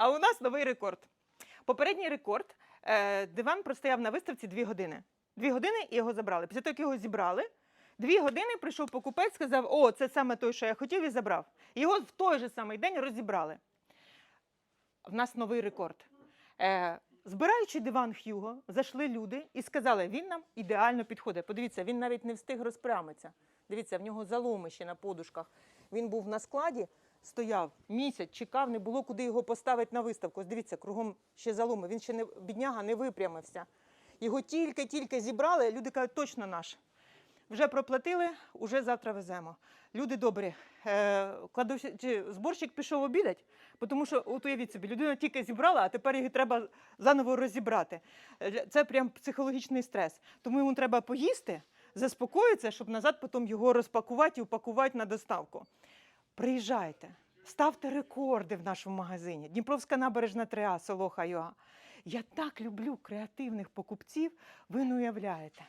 А у нас новий рекорд. Попередній рекорд. е, Диван простояв на виставці дві години. Дві години і його забрали. Після того, як його зібрали, дві години прийшов покупець, сказав: О, це саме той, що я хотів, і забрав. Його в той же самий день розібрали. В нас новий рекорд. Е, збираючи диван Х'юго, зайшли люди і сказали, він нам ідеально підходить. Подивіться, він навіть не встиг розпрямитися. Дивіться, в нього заломи ще на подушках. Він був на складі, стояв місяць, чекав, не було куди його поставити на виставку. Дивіться, кругом ще заломи. Він ще не бідняга не випрямився. Його тільки-тільки зібрали, люди кажуть, точно наш. Вже проплатили, уже завтра веземо. Люди добрі. Е, зборщик пішов обідати, тому що, от уявіть собі, людина тільки зібрала, а тепер її треба заново розібрати. Е, Це прям психологічний стрес. Тому йому треба поїсти, заспокоїтися, щоб назад потім його розпакувати і упакувати на доставку. Приїжджайте, ставте рекорди в нашому магазині. Дніпровська набережна 3А, село Хайоа. Я так люблю креативних покупців, ви не уявляєте.